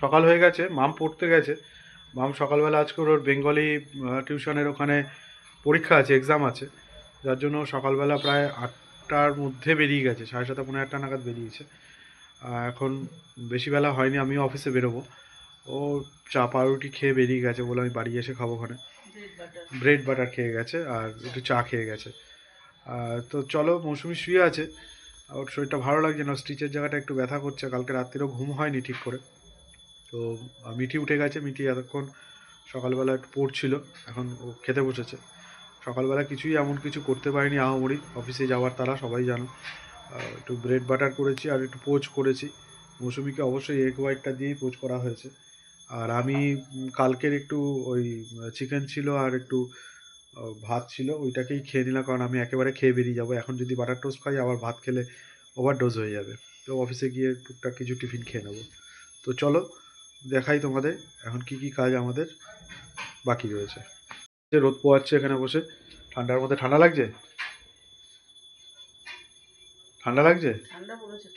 সকাল হয়ে গেছে মাম পড়তে গেছে। মাম সকালবেলা আজকে ওর বেঙ্গলি টিউশনের ওখানে পরীক্ষা আছে এক্সাম আছে। যার জন্য সকালবেলা প্রায় আটটার মধ্যে বেরিয়ে গেছে, সাড়ে সাতটা পনেরো আটটা নাগাদ বেরিয়েছে। এখন বেশি বেলা হয়নি, আমিও অফিসে বেরোবো। ও চা পাউরুটি খেয়ে বেরিয়ে গেছে বলে আমি বাড়ি এসে খাব ওখানে। ব্রেড বাটার খেয়ে গেছে আর একটু চা খেয়ে গেছে। তো চলো, মৌসুমি শুয়ে আছে। ওর শরীরটা ভালো লাগছে না স্টিচের জায়গাটা একটু ব্যথা করছে, কালকে রাত্রিরেও ঘুম হয়নি ঠিক করে। তো মিঠি উঠে গেছে, মিঠি এতক্ষণ সকালবেলা একটু পড়ছিল, এখন ও খেতে বসেছে। সকালবেলা কিছুই এমন কিছু করতে পারিনি আহামরি, অফিসে যাওয়ার তারা সবাই জানো। একটু ব্রেড বাটার করেছি আর একটু পোচ করেছি। মৌসুমিকে অবশ্যই এগ হোয়াইটটা দিয়েই পোচ করা হয়েছে। আর আমি কালকের একটু ওই চিকেন ছিল আর একটু ভাত ছিল, ওইটাকেই খেয়ে নিলাম, কারণ আমি একেবারে খেয়ে বেরিয়ে যাব। এখন যদি বাটার টোস্ট খাই, আবার ভাত খেলে ওভার ডোজ হয়ে যাবে। তো অফিসে গিয়ে টুকটাক কিছু টিফিন খেয়ে নেব। তো চলো, দেখাই তোমাদের, এখন কি কি কাজ আমাদের বাকি রয়েছে। যে রোদ পোয়াচ্ছে এখানে বসে, ঠান্ডার মধ্যে ঠান্ডা লাগছে? ঠান্ডা লাগছে? ঠান্ডা পড়েছে।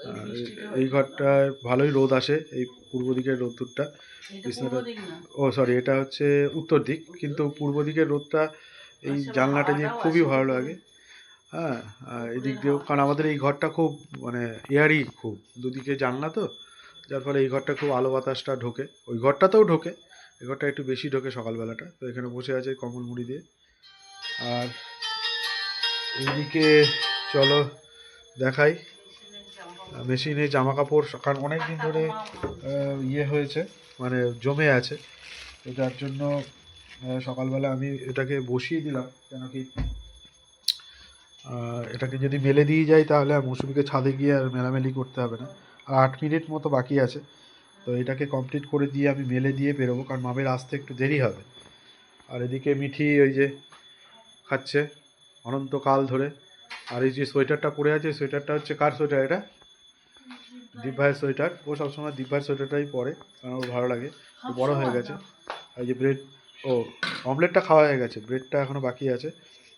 এই আর এই ঘরটায় ভালোই রোদ আসে এই পূর্ব দিকের রোদ্দুরটা বিছানাটা- ও সরি এটা হচ্ছে উত্তর দিক কিন্তু পূর্ব দিকের রোদটা এই আচ্ছা, জানলাটা দিয়ে খুবই ভালো লাগে। হ্যাঁ আর এদিক দিয়েও কারণ আমাদের এই ঘরটা খুব মানে এয়ারি খুব দুদিকে জানলা তো যার ফলে এই ঘরটা খুব আলো বাতাসটা ঢোকে। ওই ঘরটাতেও ঢোকে এই ঘরটা একটু বেশি ঢোকে সকালবেলাটা তো এখানে বসে আছে কমল মুড়ি দিয়ে। আর এইদিকে চলো দেখাই। মেশিনে জামা কাপড় কারণ অনেক দিন ধরে ইয়ে হয়েছে মানে জমে আছে। তো যার জন্য সকালবেলা আমি এটাকে বসিয়ে দিলাম, কেন কি এটাকে যদি মেলে দিয়ে যাই তাহলে মৌসুমিকে ছাদে গিয়ে আর মেলামেলি করতে হবে না। আর আট মিনিট মতো বাকি আছে, তো এটাকে কমপ্লিট করে দিয়ে আমি মেলে দিয়ে বেরোবো, কারণ মামের আসতে একটু দেরি হবে। আর এদিকে মিঠি ওই যে খাচ্ছে, অনন্তকাল ধরে। আর এই যে সোয়েটারটা পরে আছে, সোয়েটারটা হচ্ছে কার সোয়েটার এটা? দীপ ভাইয়ের সোয়েটার। ও সবসময় দীপ ভাইয়ের সোয়েটারটাই পরে কারণ ওর ভালো লাগে। ও বড় হয়ে গেছে। আর যে ব্রেড ও অমলেটটা খাওয়া হয়ে গেছে। ব্রেডটা এখনও বাকি আছে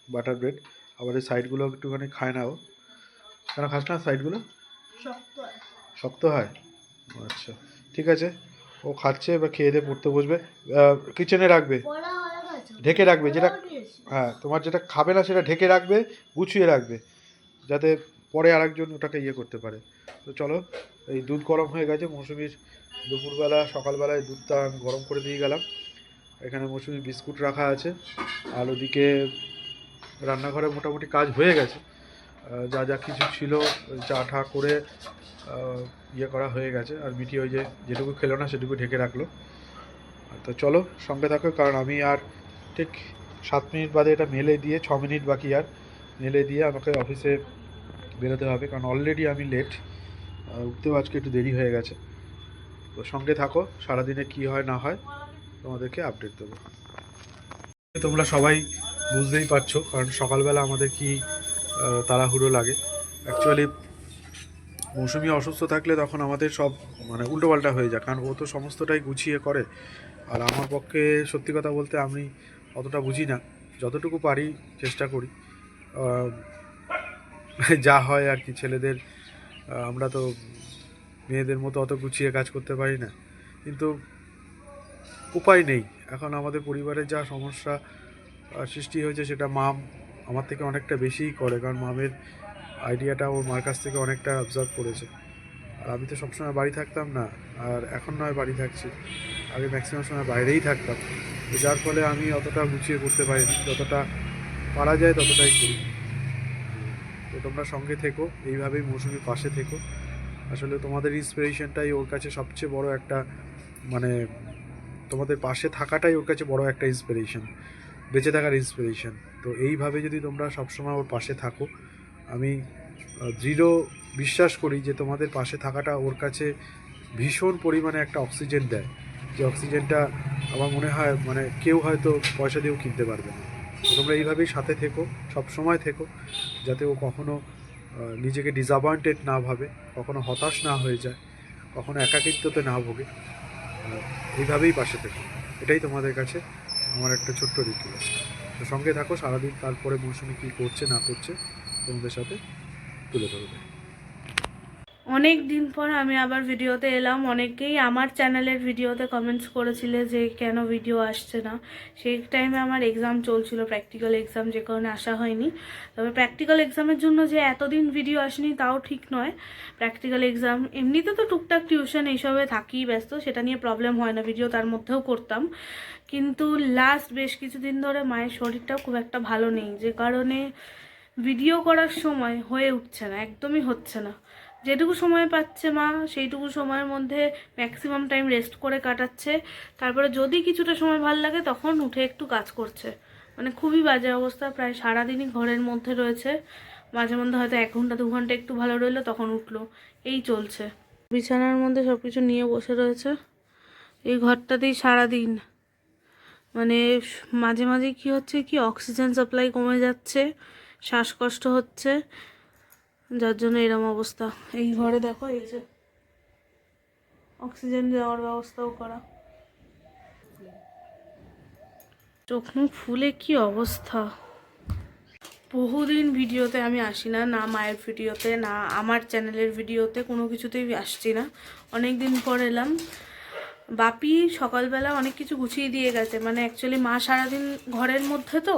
বাটার ব্রেড। আবার এই সাইডগুলো একটুখানি খায় না ও। কেন খাস না সাইডগুলো? শক্ত হয়। আচ্ছা। ঠিক আছে। ও খাচ্ছে বা খেয়ে দিয়ে পড়তে বসবে। কিচেনে রাখবে। ঢেকে রাখবে যেটা হ্যাঁ তোমার যেটা খাবে না সেটা ঢেকে রাখবে গুছিয়ে রাখবে। যাতে পরে আরেকজন ওটাকে ইয়ে করতে পারে। তো চলো, এই দুধ গরম হয়ে গেছে, মৌসুমির দুপুরবেলা, সকালবেলায় দুধটা আমি গরম করে দিয়ে গেলাম। এখানে মৌসুমি বিস্কুট রাখা আছে। আর ওদিকে রান্নাঘরে মোটামুটি কাজ হয়ে গেছে। যা যা কিছু ছিল চা ঠা করে ইয়ে করা হয়ে গেছে। আর মিটি ওই যে যেটুকু খেলো না, সেটুকু ঢেকে রাখল। তো চলো, সঙ্গে থাকো, কারণ আমি আর ঠিক সাত মিনিট বাদে এটা মেলে দিয়ে, ছ মিনিট বাকি আর, মেলে দিয়ে আমাকে অফিসে বেরোতে হবে, কারণ অলরেডি আমি লেট উঠতেও আজকে একটু দেরি হয়ে গেছে। তো সঙ্গে থাকো, সারাদিনে কি হয় না হয়, তোমাদেরকে আপডেট দেবো। তোমরা সবাই বুঝতেই পারছ, কারণ সকালবেলা আমাদের কি তাড়াহুড়ো লাগে। অ্যাকচুয়ালি মৌসুমি অসুস্থ থাকলে তখন আমাদের সব মানে উল্টোপাল্টা হয়ে যায়, কারণ ও তো সমস্তটাই গুছিয়ে করে। আর আমার পক্ষে সত্যি কথা বলতে আমি অতটা বুঝি না, যতটুকু পারি চেষ্টা করি। যা হয় আর কি, ছেলেদের আমরা তো মেয়েদের মতো অত গুছিয়ে কাজ করতে পারি না। কিন্তু উপায় নেই। এখন আমাদের পরিবারের যা সমস্যা সৃষ্টি হয়েছে সেটা মাম আমার থেকে অনেকটা বেশিই করে, কারণ মামের আইডিয়াটা ওর মার কাছ থেকে অনেকটা অবজার্ভ করেছে। আর আমি তো সবসময় বাড়ি থাকতাম না, আর এখন নয় বাড়ি থাকছি। আগে ম্যাক্সিমাম সময় বাইরেই থাকতাম। যার ফলে আমি অতটা গুছিয়ে করতে পারিনি। যতটা পারা যায় ততটাই করি। তোমরা সঙ্গে থেকো, এইভাবেই মৌসুমির পাশে থেকো। আসলে তোমাদের ইন্সপিরেশনটাই ওর কাছে সবচেয়ে বড় একটা মানে তোমাদের পাশে থাকাটাই ওর কাছে বড় একটা ইন্সপিরেশন বেঁচে থাকার ইন্সপিরেশন তো এইভাবে যদি তোমরা সবসময় ওর পাশে থাকো, আমি দৃঢ় বিশ্বাস করি যে তোমাদের পাশে থাকাটা ওর কাছে ভীষণ পরিমাণে একটা অক্সিজেন দেয়। যে অক্সিজেনটা আমার মনে হয় মানে কেউ হয়তো পয়সা দিয়েও কিনতে পারবে না। তোমরা এইভাবেই সাথে থেকো, সব সময় থেকো, যাতে ও কখনো নিজেকে ডিসঅ্যাপয়েন্টেড না ভাবে, কখনো হতাশ না হয়ে যায়, কখনো একাকিত্বতে না ভোগে। এইভাবেই পাশে থেকো। এটাই তোমাদের কাছে আমার একটা ছোট্ট রিকোয়েস্ট তো সঙ্গে থাকো, সারাদিন তারপরে মৌসুমি কী করছে, না করছে, তোমাদের সাথে তুলে ধরবে। অনেক দিন পর আমি আবার ভিডিওতে এলাম। অনেকেই আমার চ্যানেলের ভিডিওতে কমেন্টস করেছিলে যে, কেন ভিডিও আসছে না? সেই টাইমে আমার এক্সাম চলছিল প্র্যাকটিক্যাল এক্সাম যে কারণে আসা হয়নি। তবে প্র্যাকটিক্যাল এক্সামের জন্য যে এতদিন ভিডিও আসেনি, তাও ঠিক নয়। প্র্যাকটিক্যাল এক্সাম এমনিতে তো টুকটাক টিউশন এইসবে থাকি ব্যস্ত, সেটা নিয়ে প্রবলেম হয় না। ভিডিও তার মধ্যেও করতাম। কিন্তু লাস্ট বেশ কিছুদিন ধরে মায়ের শরীরটাও খুব একটা ভালো নেই। যে কারণে ভিডিও করার সময় হয়ে উঠছে না, একদমই হচ্ছে না। যেটুকু সময় পাচ্ছে মা, সেইটুকু সময়ের মধ্যে ম্যাক্সিমাম টাইম রেস্ট করে কাটাচ্ছে। তারপরে যদি কিছুটা সময় ভালো লাগে, তখন উঠে একটু কাজ করছে। মানে খুবই বাজে অবস্থা, প্রায় সারাদিনই ঘরের মধ্যে রয়েছে। মাঝে মধ্যে হয়তো এক ঘণ্টা, দু ঘণ্টা একটু ভালো রইল, তখন উঠল। এই চলছে। বিছানার মধ্যে সব কিছু নিয়ে বসে রয়েছে। এই ঘরটাতেই সারাদিন। মানে মাঝে মাঝে কি হচ্ছে কি অক্সিজেন সাপ্লাই কমে যাচ্ছে, শ্বাসকষ্ট হচ্ছে। যার জন্য এরম অবস্থা। এই ঘরে দেখো, এই যে অক্সিজেন দেওয়ার ব্যবস্থাও করা। চোখ মুখ ফুলে কি অবস্থা? বহুদিন ভিডিওতে আমি আসি না না মায়ের ভিডিওতে, না আমার চ্যানেলের ভিডিওতে, কোনো কিছুতেই আসছি না। অনেক দিন পর এলাম। বাপি সকালবেলা অনেক কিছু গুছিয়ে দিয়ে গেছে। মানে অ্যাকচুয়ালি মা সারাদিন ঘরের মধ্যে তো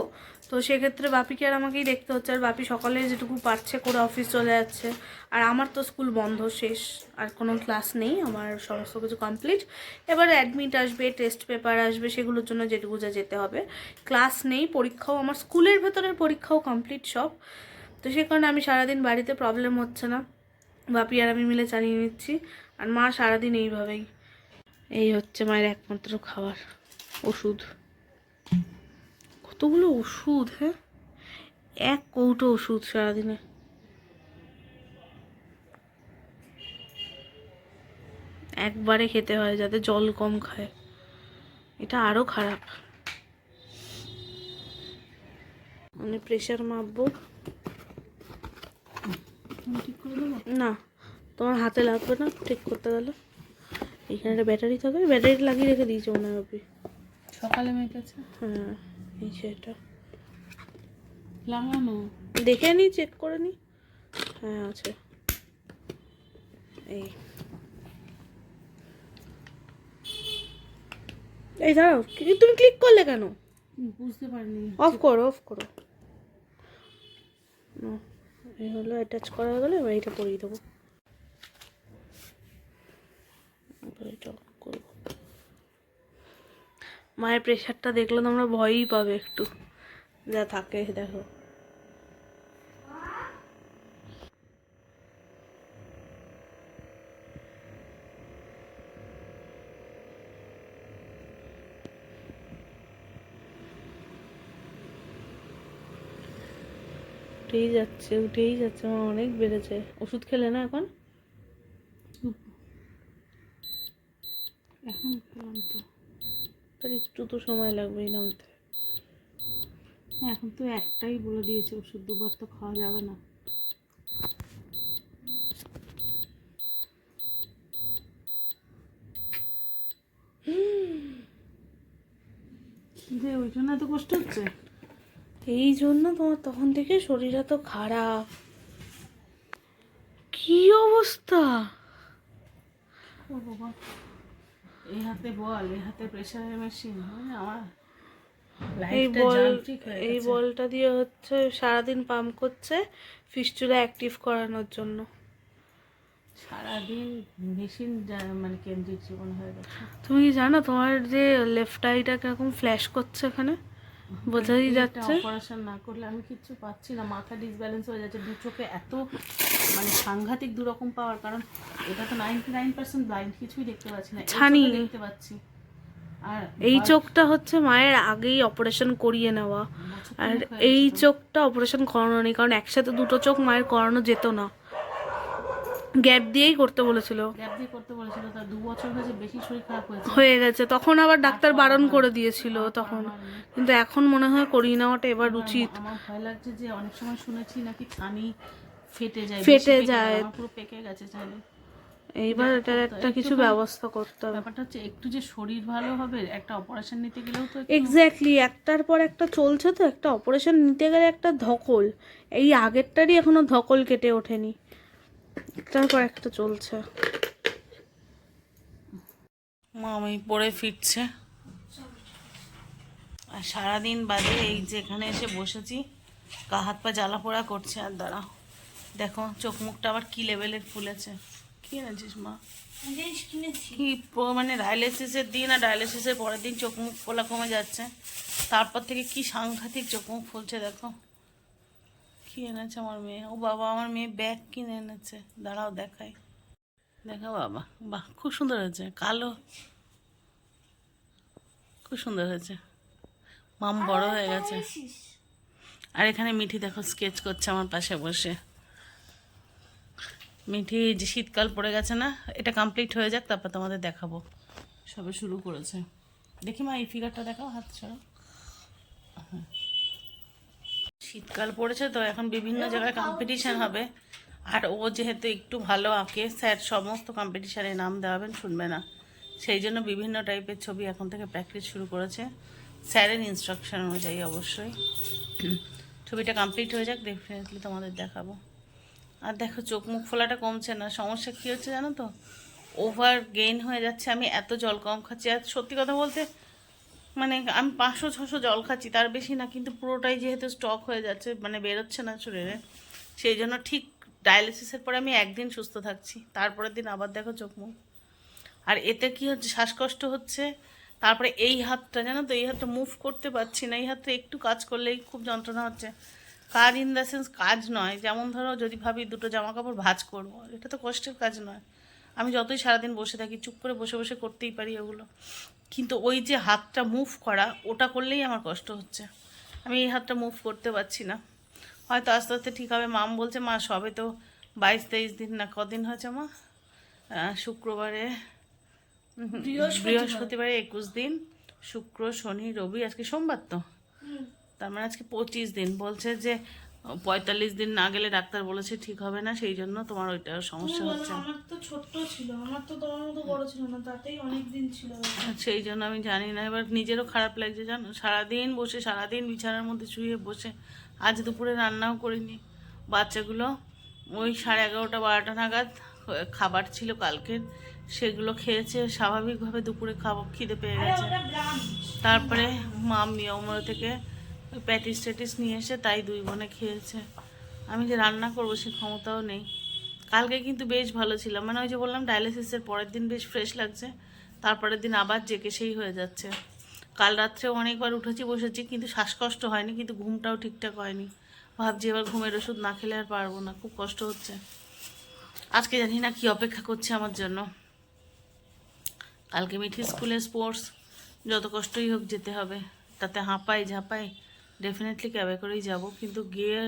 তো সেক্ষেত্রে বাপিকে আর আমাকেই দেখতে হচ্ছে। আর বাপি সকালে যেটুকু পারছে করে অফিস চলে যাচ্ছে। আর আমার তো স্কুল বন্ধ, শেষ। আর কোনো ক্লাস নেই, আমার সমস্ত কিছু কমপ্লিট এবার অ্যাডমিট আসবে টেস্ট পেপার আসবে, সেগুলোর জন্য যেটুকু যা যেতে হবে। ক্লাস নেই, পরীক্ষাও, আমার স্কুলের ভেতরের পরীক্ষাও কমপ্লিট সব। তো সে কারণে আমি সারাদিন বাড়িতে প্রবলেম হচ্ছে না। বাপি আর আমি মিলে চালিয়ে নিচ্ছি। আর মা সারাদিন এইভাবেই। এই হচ্ছে মায়ের একমাত্র খাবার, ওষুধ। কতগুলো ওষুধ হ্যাঁ? এক কৌটো ওষুধ সারাদিনে। একবারে খেতে হয় যাতে জল কম খায়। এটা আরও খারাপ। মানে প্রেশার মাপবো। না তোমার হাতে লাগবে না ঠিক করতে গেলে। এখানে একটা ব্যাটারি থাকে ব্যাটারি লাগিয়ে রেখে দিয়েছে মনে হয় সকালে মেপেছে? হ্যাঁ। সেটা লাগানো? দেখে নি চেক করে নি। হ্যাঁ আছে। এই। এই দাঁড়াও তুমি ক্লিক করলে কেন? বুঝতে পারিনি। অফ করো অফ করো। এই হলো অ্যাটাচ করা হয়ে গেলে এবার এইটা পরিয়ে দেবো এবার এটা on করব মায়ের প্রেশারটা দেখলে তোমরা ভয়ই পাবে একটু। যা থাকে, দেখো। উঠেই যাচ্ছে উঠেই যাচ্ছে। আমার অনেক বেড়েছে। ওষুধ খেলে না এখন খেলাম তো তার একটু তো সময় লাগবেই নামতে। এখন তো একটাই বলে দিয়েছে ওষুধ দুবার তো খাওয়া যাবে না। যে ওই জন্য এত কষ্ট হচ্ছে? এই জন্য তোমার তখন থেকে শরীর এত খারাপ। কি অবস্থা? ও বাবা। এই হাতে বল এই হাতে প্রেশারের মেশিন মানে আমার এই বল এই বলটা দিয়ে হচ্ছে সারাদিন পাম্প করছে ফিস্টুলা অ্যাক্টিভ করানোর জন্য। সারাদিন মেশিন মানে কেন্দ্রিক জীবন হয়ে গেছে। তুমি কি জানো তোমার যে লেফট আইটা কীরকম ফ্ল্যাশ করছে এখানে? বোঝাই যাচ্ছে? অপারেশন না করলে আমি কিচ্ছু পাচ্ছি না মাথা ডিসব্যালেন্স হয়ে যাচ্ছে দু চোখে এত মানে সাংঘাতিক দু রকম পাওয়ার কারণ এটা তো নাইনটি নাইন পার্সেন্ট ব্লাইন্ড কিছুই দেখতে পাচ্ছি না ছানি। দেখতে পাচ্ছি। আর এই চোখটা হচ্ছে মায়ের আগেই অপারেশন করিয়ে নেওয়া। আর এই চোখটা অপারেশন করানো নেই কারণ একসাথে দুটো চোখ মায়ের করানো যেত না। গ্যাপ দিয়েই করতে বলেছিল। গ্যাপ দিয়ে করতে বলেছিল তার দু বছর হয়েছে বেশি শরীর খারাপ হয়েছে। হয়ে গেছে। তখন আবার ডাক্তার বারণ করে দিয়েছিল তখন। কিন্তু এখন মনে হয় করিয়ে নেওয়াটা এবার উচিত। আমার ভয় লাগছে যে অনেক সময় শুনেছি নাকি ছানি ফেটে যায় ফেটে যায়। পুরো পেকে গেছে ছানি এইবার এটার একটা কিছু ব্যবস্থা করতে হবে। ব্যাপারটা হচ্ছে একটু যে শরীর ভালো হবে একটা অপারেশন নিতে গেলেও তো এক্স্যাক্টলি একটার পর একটা চলছে তো একটা অপারেশন নিতে গেলে একটা ধকল। এই আগেরটারই এখনও ধকল কেটে ওঠেনি। একটার পর একটা চলছে। মামি পড়ে ফিরছে। আর সারাদিন বাদে এই যে এখানে এসে বসেছি, গা হাত পা জ্বালা পোড়া করছে, আর দাঁড়া। দেখো, চোখ মুখটা আবার কি লেভেলের ফুলেছে। কি এনেছিস মা? কি মানে ডায়ালিসিসের দিন আর ডায়ালিসিসের পরের দিন চোখ মুখ ফোলা কমে যাচ্ছে। তারপর থেকে কি সাংঘাতিক চোখ মুখ ফুলছে, দেখো। কি এনেছে আমার মেয়ে। ও বাবা আমার মেয়ে ব্যাগ কিনে এনেছে। দাঁড়াও দেখাই। দেখো বাবা বাহ খুব সুন্দর হয়েছে। কালো। খুব সুন্দর হয়েছে। মাম বড় হয়ে গেছে। আর এখানে মিঠি দেখো স্কেচ করছে আমার পাশে বসে। মিঠি যে শীতকাল পড়ে গেছে না এটা কমপ্লিট হয়ে যাক তারপর তোমাদের দেখাবো। সবে শুরু করেছে। দেখি মা এই ফিগারটা দেখাও হাত ছাড়া হ্যাঁ। শীতকাল পড়েছে তো এখন বিভিন্ন জায়গায় কম্পিটিশান হবে। আর ও যেহেতু একটু ভালো আঁকে স্যার সমস্ত কম্পিটিশানে নাম দেওয়াবেন শুনবে না। সেই জন্য বিভিন্ন টাইপের ছবি এখন থেকে প্র্যাকটিস শুরু করেছে। স্যারের ইনস্ট্রাকশন অনুযায়ী অবশ্যই। ছবিটা কমপ্লিট হয়ে যাক ডেফিনেটলি তোমাদের দেখাবো। আর দেখো চোখ মুখ ফোলাটা কমছে না। সমস্যা কী হচ্ছে জানো তো? ওভার গেইন হয়ে যাচ্ছে। আমি এত জল কম খাচ্ছি। আর সত্যি কথা বলতে মানে আমি পাঁচশো, ছশো জল খাচ্ছি, তার বেশি না, কিন্তু পুরোটাই যেহেতু স্টক হয়ে যাচ্ছে মানে বেরোচ্ছে না শরীরে, সেই জন্য ঠিক ডায়ালিসিসের পরে আমি একদিন সুস্থ থাকছি, তারপরের দিন আবার দেখো চোখ মুখ। আর এতে কি হচ্ছে, শ্বাসকষ্ট হচ্ছে, তারপরে এই হাতটা, জানো তো, এই হাতটা মুভ করতে পারছি না, এই হাতটা একটু কাজ করলেই খুব যন্ত্রণা হচ্ছে। কাজ ইন দ্য সেন্স কাজ নয়, যেমন ধরো যদি ভাবি দুটো জামা কাপড় ভাজ করব, এটা তো কষ্টের কাজ নয়। আমি যতই সারাদিন বসে থাকি চুপ করে বসে বসে করতেই পারি ওগুলো। কিন্তু ওই যে হাতটা মুভ করা ওটা করলেই আমার কষ্ট হচ্ছে। আমি এই হাতটা মুভ করতে পারছি না। হয়তো আস্তে আস্তে ঠিক হবে মাম বলছে মা সবে তো বাইশ তেইশ দিন না কদিন হয়েছে মা? শুক্রবারে বৃহস্পতিবারে। একুশ দিন শুক্র শনি রবি আজকে সোমবার তো। তার মানে আজকে পঁচিশ দিন। বলছে যে পঁয়তাল্লিশ দিন না গেলে ডাক্তার বলেছে ঠিক হবে না সেই জন্য তোমার ওইটা সমস্যা হচ্ছে। আমার তো ছিল আমার তো তোমার মতো বড় ছিল না তাতেই অনেক দিন ছিল। সেই জন্য আমি জানি না এবার নিজেরও খারাপ লাগছে জানো? সারাদিন বসে সারাদিন বিছানার মধ্যে শুয়ে বসে আজ দুপুরে রান্নাও করিনি। বাচ্চাগুলো ওই সাড়ে এগারোটা বারোটা নাগাদ খাবার ছিল কালকের সেগুলো খেয়েছে স্বাভাবিকভাবে দুপুরে খাবার খিদে পেয়ে গেছে। তারপরে মা মিয়মর থেকে ওই প্যাটিস ট্যাটিস নিয়ে এসে তাই দুই বোনে খেয়েছে। আমি যে রান্না করব সে ক্ষমতাও নেই। কালকে কিন্তু বেশ ভালো ছিলাম মানে ওই যে বললাম, ডায়ালিসিসের পরের দিন বেশ ফ্রেশ লাগছে। তারপরের দিন আবার জেকে সেই হয়ে যাচ্ছে। কাল রাত্রে অনেকবার উঠেছি, বসেছি, কিন্তু শ্বাসকষ্ট হয়নি, কিন্তু ঘুমটাও ঠিকঠাক হয়নি। ভাবছি এবার ঘুমের ওষুধ না খেলে আর পারব না, খুব কষ্ট হচ্ছে। আজকে জানি না কি অপেক্ষা করছে আমার জন্য। কালকে মিঠি স্কুলে স্পোর্টস, যত কষ্টই হোক যেতে হবে। তাতে হাঁপাই ঝাঁপাই ডেফিনেটলি ক্যাবে করেই যাব কিন্তু গিয়ে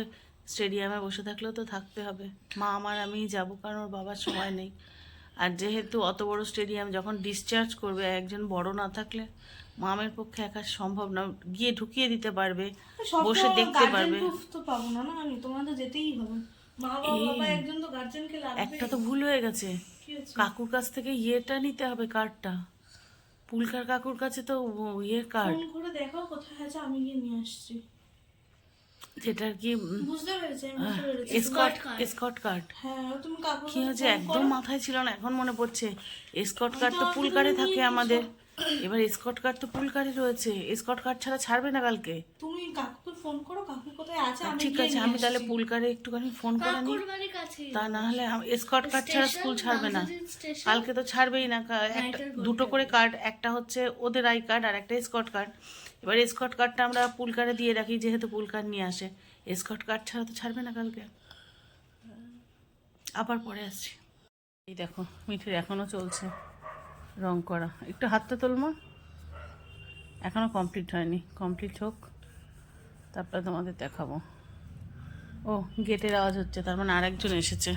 স্টেডিয়ামে বসে থাকলেও তো থাকতে হবে। মা আমার আমি যাব কারণ ওর বাবার সময় নেই। আর যেহেতু অত বড় স্টেডিয়াম যখন ডিসচার্জ করবে একজন বড় না থাকলে মামের পক্ষে একা সম্ভব না। গিয়ে ঢুকিয়ে দিতে পারবে বসে দেখতে পারবে। তো পাবো না না আমি তোমার তো যেতেই হবে। একটা তো ভুল হয়ে গেছে। কাকুর কাছ থেকে ইয়েটা নিতে হবে কার্ডটা পুলকার কাকুর কাছে তো ইয়ে কার্ড ফোন করে দেখো কোথায় আছে আমি গিয়ে নিয়ে আসছি। যেটার কি বুঝতে পেরেছি স্কট এসকট এসকট কার্ড হ্যাঁ তুমি কাকুর কি হয়েছে? একদম মাথায় ছিল না এখন মনে পড়ছে। স্কট কার্ড তো পুলকারে থাকে আমাদের। এবার এসকট কার্ড তো পুলকারে রয়েছে। স্কট কার্ড ছাড়া ছাড়বে না কালকে। তুমি কাকুকে ফোন করো কাকু কোথায় আছে? আমি ঠিক আছে আমি তাহলে পুলকারে একটুখানি ফোন করে নিই। তা না হলে স্কট কার্ড ছাড়া স্কুল ছাড়বে না। কালকে তো ছাড়বেই না একটা দুটো করে কার্ড একটা হচ্ছে ওদের আই কার্ড আর একটা স্কট কার্ড এবার স্কট কার্ডটা আমরা পুল পুলকারে দিয়ে রাখি যেহেতু পুল কার্ড নিয়ে আসে। স্কট কার্ড ছাড়া তো ছাড়বে না কালকে। আবার পরে আসছি। এই দেখো মিঠির এখনও চলছে। রং করা। একটু হাতটা তোলমা এখনও কমপ্লিট হয়নি। কমপ্লিট হোক। তারপরে তোমাদের দেখাবো। ও, গেটের আওয়াজ হচ্ছে, তার মানে আরেকজন এসেছে।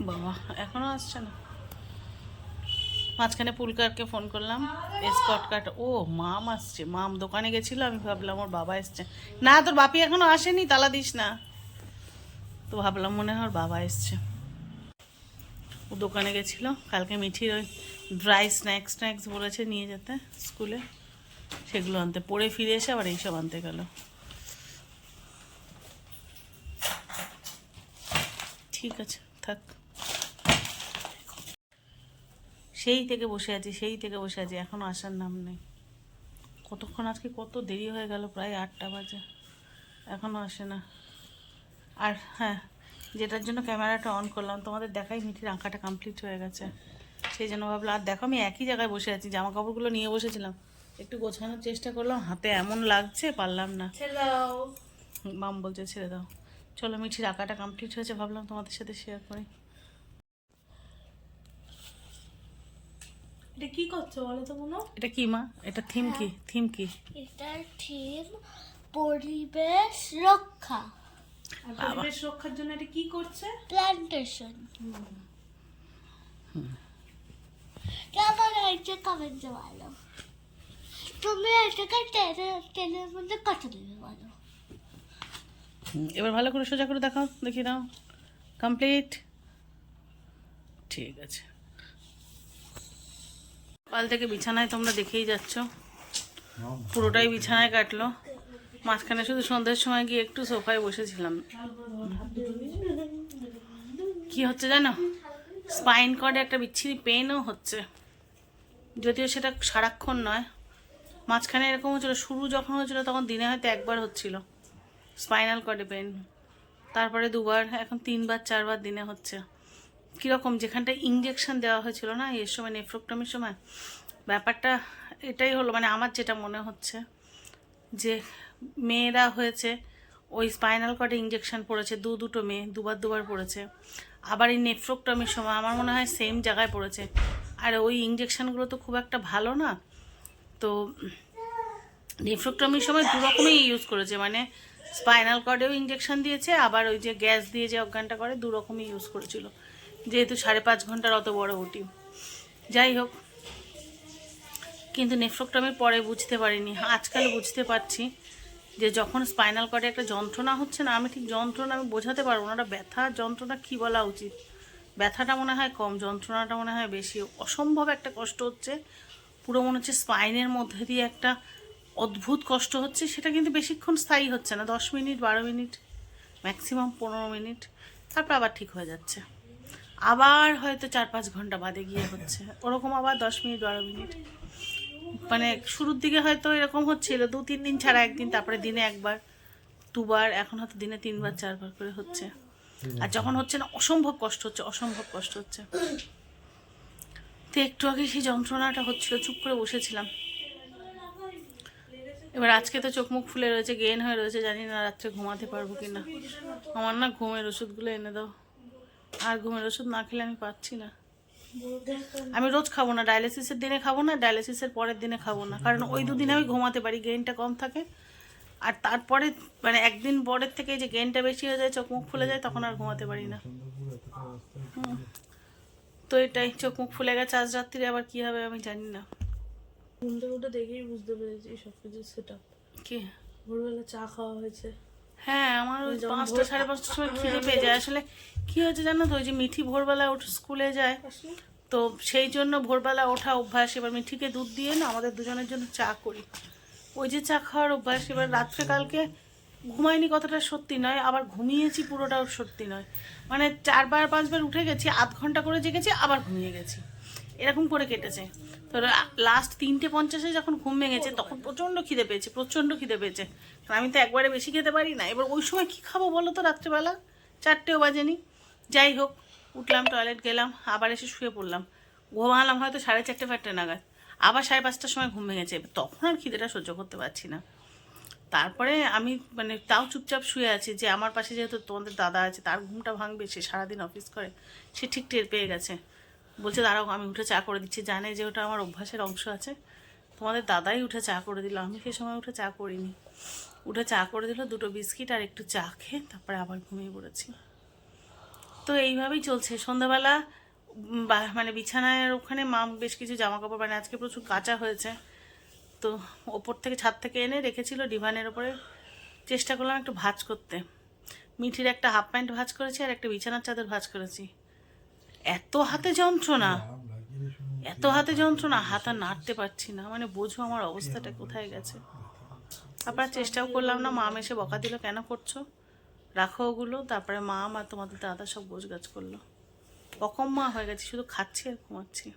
বাবা, এখনও আসছে না? মাঝখানে পুলকারকে ফোন করলাম। এসকট কাট ও, মাম আসছে। মাম দোকানে গেছিল, আমি ভাবলাম ওর বাবা এসছে। না, তোর বাপি এখনও আসেনি, তালা দিস না। তো ভাবলাম মনে হয় বাবা এসছে। ও দোকানে গেছিল, কালকে মিঠির ওই ড্রাই স্ন্যাক্স স্ন্যাক্স বলেছে নিয়ে যেতে স্কুলে। সেগুলো আনতে, পড়ে ফিরে এসে আবার এইসব আনতে গেল। ঠিক আছে, থাক। সেই থেকে বসে আছি, সেই থেকে বসে আছি এখনও আসার নাম নেই। কতক্ষণ আজকে কত দেরি হয়ে গেল, প্রায় আটটা বাজে। এখনও আসে না। আর হ্যাঁ যেটার জন্য ক্যামেরাটা অন করলাম তোমাদের দেখাই মিঠির আঁকাটা কমপ্লিট হয়ে গেছে। সেই জন্য ভাবলাম আর দেখো আমি একই জায়গায় বসে আছি জামা কাপড়গুলো নিয়ে বসেছিলাম। একটু গোছানোর চেষ্টা করলাম হাতে এমন লাগছে পারলাম না। মাম বলছে ছেড়ে দাও। চলো মিঠির আঁকাটা কমপ্লিট হয়েছে ভাবলাম তোমাদের সাথে শেয়ার করি। এটা কি করছ বলো তো কোনো এটা কি মা? এটা থিম কি? থিম কি? এটার থিম পরিবেশ রক্ষা। আর পরিবেশ রক্ষার জন্য এটা কি করছে? প্ল্যান্টেশন কেমন হয়েছে কমেন্টে তুমি এটাকে টেনে টেনের মধ্যে কাটে দেবে বলো। এবার ভালো করে সোজা করে দেখাও দেখি দাও কমপ্লিট ঠিক আছে। কাল থেকে বিছানায় তোমরা দেখেই যাচ্ছ। পুরোটাই বিছানায় কাটলো। মাঝখানে শুধু সন্ধ্যের সময় গিয়ে একটু সোফায় বসেছিলাম। কি হচ্ছে জানো? স্পাইন কর্ডে একটা বিচ্ছিরি পেনও হচ্ছে। যদিও সেটা সারাক্ষণ নয়। মাঝখানে এরকম হচ্ছিল, শুরু যখন হচ্ছিল তখন দিনে হয়তো একবার হচ্ছিল স্পাইনাল কর্ডে পেন। তারপরে দুবার, এখন তিনবার, চারবার দিনে হচ্ছে। কীরকম যেখানটা ইঞ্জেকশন দেওয়া হয়েছিল না এর সময় নেফ্রোক্টমির সময়? ব্যাপারটা এটাই হলো মানে আমার যেটা মনে হচ্ছে যে মেয়েরা হয়েছে, ওই স্পাইনাল কর্ডে ইঞ্জেকশন পড়েছে, দু দুটো মেয়ে, দুবার দুবার পড়েছে। আবার এই নেফ্রোক্টমির সময় আমার মনে হয় সেম জায়গায় পড়েছে। আর ওই ইঞ্জেকশনগুলো তো খুব একটা ভালো না। তো নেফ্রোক্টমির সময় দু রকমই ইউজ করেছে মানে স্পাইনাল কর্ডেও ইঞ্জেকশন দিয়েছে, আবার ওই যে গ্যাস দিয়ে যে অজ্ঞানটা করে, দু রকমই ইউজ করেছিল। যেহেতু সাড়ে পাঁচ ঘণ্টার অত বড় ওটি। যাই হোক, কিন্তু নেফ্রোক্টমির পরে বুঝতে পারিনি, আজকাল বুঝতে পারছি। যে যখন স্পাইনাল কর্ডে একটা যন্ত্রণা হচ্ছে না, আমি ঠিক যন্ত্রণা আমি বোঝাতে পারব না, ওটা ব্যথা যন্ত্রণা কী বলা উচিত? ব্যথাটা মনে হয় কম, যন্ত্রণাটা মনে হয় বেশি। অসম্ভব একটা কষ্ট হচ্ছে, পুরো মনে হচ্ছে স্পাইনের মধ্যে দিয়ে একটা অদ্ভুত কষ্ট হচ্ছে, সেটা কিন্তু বেশিক্ষণ স্থায়ী হচ্ছে না, দশ মিনিট, বারো মিনিট ম্যাক্সিমাম পনেরো মিনিট, তারপর আবার ঠিক হয়ে যাচ্ছে। আবার হয়তো চার পাঁচ ঘণ্টা বাদে গিয়ে হচ্ছে, ওরকম আবার দশ মিনিট, বারো মিনিট। মানে শুরুর দিকে হয়তো এরকম হচ্ছিল, দু, তিন দিন ছাড়া একদিন, তারপরে দিনে একবার, দুবার, এখন হয়তো দিনে তিনবার, চারবার করে হচ্ছে। আর যখন হচ্ছে না, অসম্ভব কষ্ট হচ্ছে, অসম্ভব কষ্ট হচ্ছে। তো একটু আগে সেই যন্ত্রণাটা হচ্ছিল, চুপ করে বসেছিলাম। এবার আজকে তো চোখ মুখ ফুলে রয়েছে, গেন হয়ে রয়েছে, জানি না রাত্রে ঘুমাতে পারব কি না আমার না ঘুমের ওষুধগুলো এনে দাও। আর ঘুমের ওষুধ না খেলে আমি পাচ্ছি না। আমি রোজ খাব না ডায়ালিসিসের দিনে খাব না ডায়ালিসিসের পরের দিনে খাব না। কারণ ওই দুদিনে আমি ঘুমাতে পারি গেনটা কম থাকে। আর তারপরে মানে একদিন পরের থেকে যে গেনটা বেশি হয়ে যায় চোখ মুখ ফুলে যায় তখন আর ঘুমাতে পারি না। তো এটাই চোখ মুখ ফুলে গেছে আজ রাত্রিরে আবার কি হবে আমি জানি না। ঘুম থেকে উঠে দেখেই বুঝতে পেরেছি সব কিছু সেট কি? ভোরবেলা চা খাওয়া হয়েছে। হ্যাঁ আমার ওই পাঁচটা সাড়ে পাঁচটার সময় খিদে পেয়ে যায়। আসলে কি হয়েছে জানো তো ওই যে মিঠি ভোরবেলা উঠে স্কুলে যায়। তো সেই জন্য ভোরবেলা ওঠা অভ্যাস এবার মিঠিকে দুধ দিয়ে না আমাদের দুজনের জন্য চা করি। ওই যে চা খাওয়ার অভ্যাস এবার রাত্রে কালকে ঘুমাইনি কথাটা সত্যি নয় আবার ঘুমিয়েছি পুরোটাও সত্যি নয়। মানে চারবার পাঁচবার উঠে গেছি আধ ঘণ্টা করে জেগেছি আবার ঘুমিয়ে গেছি। এরকম করে কেটেছে। তো লাস্ট তিনটে পঞ্চাশে যখন ঘুম ভেঙেছে, তখন প্রচণ্ড খিদে পেয়েছে, প্রচণ্ড খিদে পেয়েছে। কারণ আমি তো একবারে বেশি খেতে পারি না। এবার ওই সময় কী খাব বলো তো রাত্রেবেলা? চারটেও বাজেনি। যাই হোক, উঠলাম টয়লেট গেলাম, আবার এসে শুয়ে পড়লাম। ঘুমালাম হয়তো সাড়ে চারটে ফাটটে নাগাদ। আবার সাড়ে পাঁচটার সময় ঘুম ভেঙেছে। তখন আর খিদেটা সহ্য করতে পারছি না। তারপরে আমি মানে তাও চুপচাপ শুয়ে আছি যে, আমার পাশে যেহেতু তোমাদের দাদা আছে, তার ঘুমটা ভাঙবে, সে সারাদিন অফিস করে, সে ঠিক টের পেয়ে গেছে। বলছে, দাঁড়াও, আমি উঠে চা করে দিচ্ছি। জানে যে ওটা আমার অভ্যাসের অংশ আছে। তোমাদের দাদাই উঠে চা করে দিল, আমি সেই সময় উঠে চা করিনি। উঠে চা করে দিল, দুটো বিস্কিট আর একটু চা খেয়ে তারপরে আবার ঘুমিয়ে পড়েছি। তো এইভাবেই চলছে। সন্ধ্যাবেলা মানে বিছানার ওখানে মা বেশ কিছু জামা কাপড় মানে আজকে প্রচুর কাঁচা হয়েছে। তো ওপর থেকে ছাদ থেকে এনে রেখেছিল ডিভানের ওপরে। চেষ্টা করলাম একটু ভাজ করতে। মিঠির একটা হাফ প্যান্ট ভাজ করেছি আর একটা বিছানার চাদর ভাজ করেছি। এত হাতে যন্ত্রণা। এত হাতে যন্ত্রণা, হাত আর নাড়তে পারছি না। মানে বোঝো আমার অবস্থাটা কোথায় গেছে। তারপর চেষ্টাও করলাম না, মা এসে বকা দিল, কেন করছ? রাখো ওগুলো। তারপরে মা আর তোমাদের দাদা সব গোছ গাছ করল। কখন মা হয়ে গেছে, শুধু খাচ্ছি আর ঘুমাচ্ছি।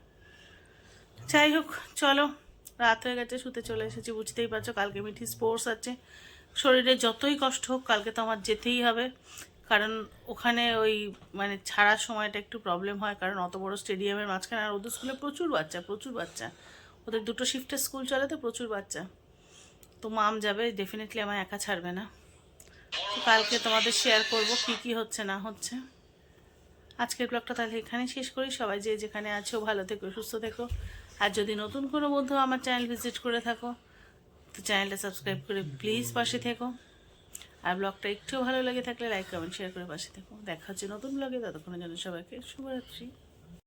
যাই হোক, চলো। রাত হয়ে গেছে, শুতে চলে এসেছি, বুঝতেই পারছ কালকে মিঠি স্পোর্টস আছে। শরীরে যতই কষ্ট হোক, কালকে তো আমার যেতেই হবে। কারণ ওখানে ওই মানে ছাড়ার সময়টা একটু প্রবলেম হয়, কারণ অত বড় স্টেডিয়ামের মাঝখানে আর ওদের স্কুলে প্রচুর বাচ্চা প্রচুর বাচ্চা। ওদের দুটো শিফটের স্কুল চলে তো প্রচুর বাচ্চা। তো মাম যাবে ডেফিনেটলি আমার একা ছাড়বে না। তো কালকে তোমাদের শেয়ার করব কি কি হচ্ছে, না হচ্ছে। আজকের ব্লগটা তাহলে এখানে শেষ করি। সবাই যে যেখানে আছো, ভালো থেকো, সুস্থ থেকো। আর যদি নতুন কোনো বন্ধু আমার চ্যানেল ভিজিট করে থাকো, তো চ্যানেলটা সাবস্ক্রাইব করে প্লিজ পাশে থেকো। আর ব্লগটা একটু ভালো লাগে থাকলে লাইক কমেন্ট শেয়ার করে পাশে থাকো। দেখা হচ্ছে নতুন ব্লগে ততক্ষণের জন্য সবাইকে শুভরাত্রি।